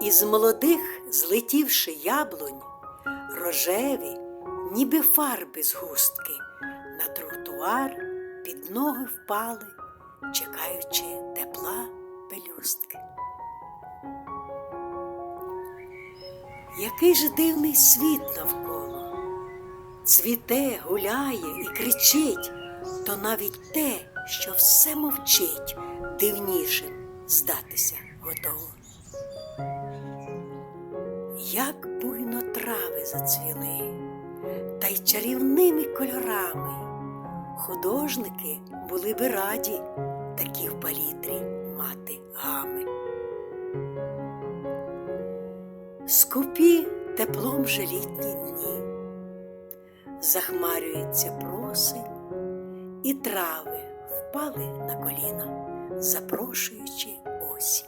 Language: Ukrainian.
Із молодих, злетівши яблунь, рожеві, ніби фарби з густки, на тротуар під ноги впали, чекаючи тепла пелюстки. Який же дивний світ навколо, цвіте, гуляє і кричить, то навіть те, що все мовчить, дивнішим здатися готово. Як буйно трави зацвіли, та й чарівними кольорами. Художники були би раді такі в палітрі мати гами. Скупі теплом же літні дні, захмарюється просень, і трави впали на коліна, запрошуючи осінь.